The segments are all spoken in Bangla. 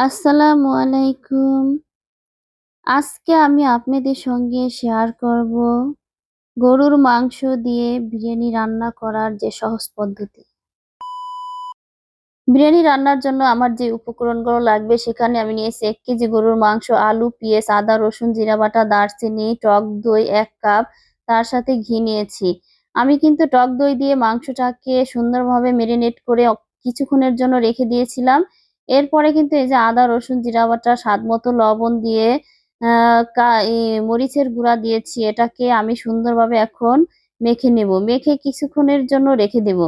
আসসালামু আলাইকুম। আজকে আমি আপনাদের সঙ্গে শেয়ার করব গরুর মাংস দিয়ে বিরিয়ানি রান্না করার যে সহজ পদ্ধতি। বিরিয়ানি রান্নার জন্য আমার যে উপকরণগুলো লাগবে সেখানে আমি নিয়েছি এক কেজি গরুর মাংস, আলু, পেঁয়াজ, আদা, রসুন, জিরা বাটা, দারচিনি, টক দই এক কাপ, তার সাথে ঘি নিয়েছি। আমি কিন্তু টক দই দিয়ে মাংসটাকে সুন্দরভাবে মেরিনেট করে কিছুক্ষণের জন্য রেখে দিয়েছিলাম। এরপরে কিন্তু এই যে আদা, রসুন, জিরা বাটা, স্বাদ মতো লবণ দিয়ে মরিচের গুঁড়া দিয়েছি। এটাকে আমি সুন্দরভাবে এখন মেখে নেব। মেখে কিছুক্ষণের জন্য রেখে দেব।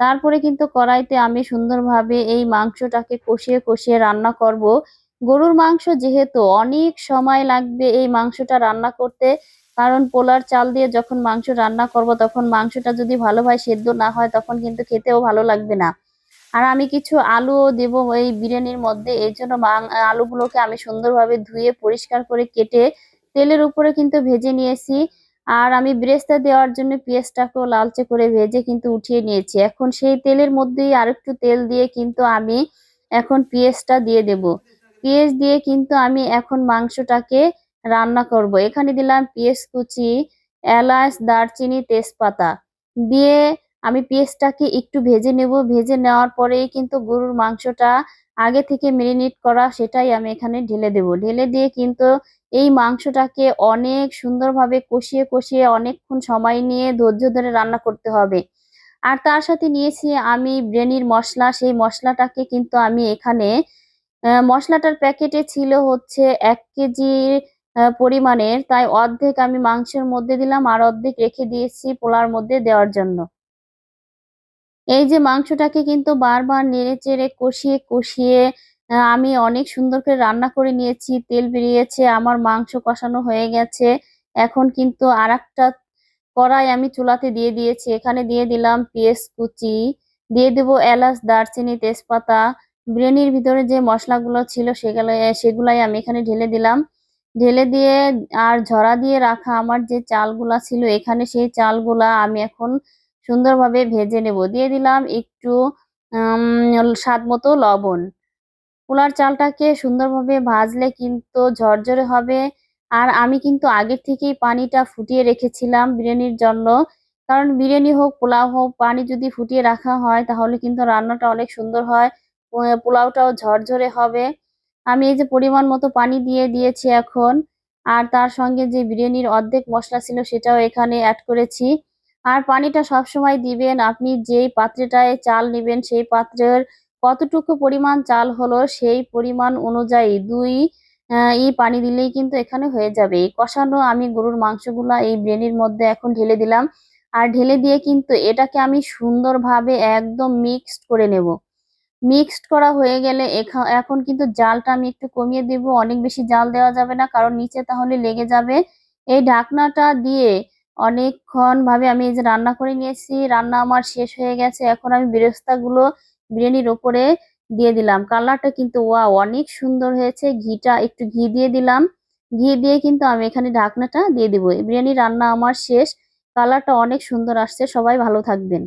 তারপরে কিন্তু কড়াইতে আমি সুন্দরভাবে এই মাংসটাকে কষিয়ে কষিয়ে রান্না করব। গরুর মাংস যেহেতু অনেক সময় লাগবে এই মাংসটা রান্না করতে। কারণ পোলার চাল দিয়ে যখন মাংস রান্না করব, তখন মাংসটা যদি ভালোভাবে সেদ্ধ না হয়, তখন কিন্তু খেতেও ভালো লাগবে না। আর আমি কিছু আলুও দেবো এই বিরিয়ানির মধ্যে। এই জন্য আলুগুলোকে আমি সুন্দরভাবে ধুয়ে পরিষ্কার করে কেটে তেলের উপরে কিন্তু ভেজে নিয়েছি। আর আমি ব্রেস্তা দেওয়ার জন্য পেঁয়াজটাকেও লালচে করে ভেজে কিন্তু উঠিয়ে নিয়েছি। এখন সেই তেলের মধ্যেই আরেকটু তেল দিয়ে কিন্তু আমি এখন পেঁয়াজটা দিয়ে দেব। পেঁয়াজ দিয়ে কিন্তু আমি এখন মাংসটাকে রান্না করব। এখানে দিলাম পেঁয়াজ কুচি, এলাচ, দারচিনি, তেজপাতা। দিয়ে আমি পেঁয়াজটাকে একটু ভেজে নেব। ভেজে নেওয়ার পরেই কিন্তু গরুর মাংসটা আগে থেকে মেরিনেট করা, সেটাই আমি এখানে ঢেলে দেব। ঢেলে দিয়ে কিন্তু এই মাংসটাকে অনেক সুন্দরভাবে কষিয়ে কষিয়ে অনেকক্ষণ সময় নিয়ে ধৈর্য ধরে রান্না করতে হবে। আর তার সাথে নিয়েছি আমি ব্রেনির মশলা। সেই মশলাটাকে কিন্তু আমি এখানে মশলাটার প্যাকেটে ছিল হচ্ছে এক কেজি পরিমাণের। তাই অর্ধেক আমি মাংসের মধ্যে দিলাম আর অর্ধেক রেখে দিয়েছি পোলার মধ্যে দেওয়ার জন্য। এই যে মাংসটাকে কিন্তু বারবার নেড়ে চেড়ে কষিয়ে কষিয়ে আমি অনেক সুন্দর করে রান্না করে নিয়েছি, তেল বেরিয়েছে, আমার মাংস কষানো হয়ে গেছে। এখন কিন্তু আর একটা কড়াই আমি চুলাতে দিয়ে দিয়েছি। এখানে দিয়ে দিলাম পেঁয়াজ কুচি, দিয়ে দেব এলাচ, দারচিনি, তেজপাতা। বিরিয়ানির ভিতরে যে মশলাগুলো ছিল সেগুলো সেগুলাই আমি এখানে ঢেলে দিলাম। ঢেলে দিয়ে আর ঝরা দিয়ে রাখা আমার যে চালগুলা ছিল, এখানে সেই চালগুলা আমি এখন সুন্দরভাবে ভেজে নেব। দিয়ে দিলাম একটু স্বাদ মতো লবণ। পোলার চালটাকে সুন্দরভাবে ভাজলে কিন্তু ঝরঝরে হবে। আর আমি কিন্তু আগের থেকেই পানিটা ফুটিয়ে রেখেছিলাম বিরিয়ানির জন্য। কারণ বিরিয়ানি হোক, পোলাও হোক, পানি যদি ফুটিয়ে রাখা হয়, তাহলে কিন্তু রান্নাটা অনেক সুন্দর হয়। পোলাওটাও ঝরঝরে হবে। আমি এই যে পরিমাণ মতো পানি দিয়ে দিয়েছি এখন। আর তার সঙ্গে যে বিরিয়ানির অর্ধেক মশলা ছিল সেটাও এখানে অ্যাড করেছি। আর পানিটা সবসময় দিবেন। আপনি যেই পাত্রটায় চাল নেবেন, সেই পাত্রের কতটুকু পরিমাণ চাল হলো সেই পরিমাণ অনুযায়ী দুই ই পানি দিলেই কিন্তু এখানে হয়ে যাবে। কষানো আমি গরুর মাংসগুলা এই ব্রেনির মধ্যে এখন ঢেলে দিলাম। আর ঢেলে দিয়ে কিন্তু এটাকে আমি সুন্দরভাবে একদম মিক্সড করে নেব। মিক্সড করা হয়ে গেলে এখন কিন্তু জালটা আমি একটু কমিয়ে দেব। অনেক বেশি জাল দেওয়া যাবে না, কারণ নিচে তাহলে লেগে যাবে। এই ঢাকনাটা দিয়ে অনেকক্ষণ ভাবে আমি এই যে রান্না করে নিয়েছি, রান্না আমার শেষ হয়ে গেছে। এখন আমি বেরেস্তাগুলো বিরিয়ানির ওপরে দিয়ে দিলাম। কালারটা কিন্তু ওয়া অনেক সুন্দর হয়েছে। ঘিটা একটু ঘি দিয়ে দিলাম। ঘি দিয়ে কিন্তু আমি এখানে ঢাকনাটা দিয়ে দিব। বিরিয়ানি রান্না আমার শেষ। কালারটা অনেক সুন্দর আসছে। সবাই ভালো থাকবেন।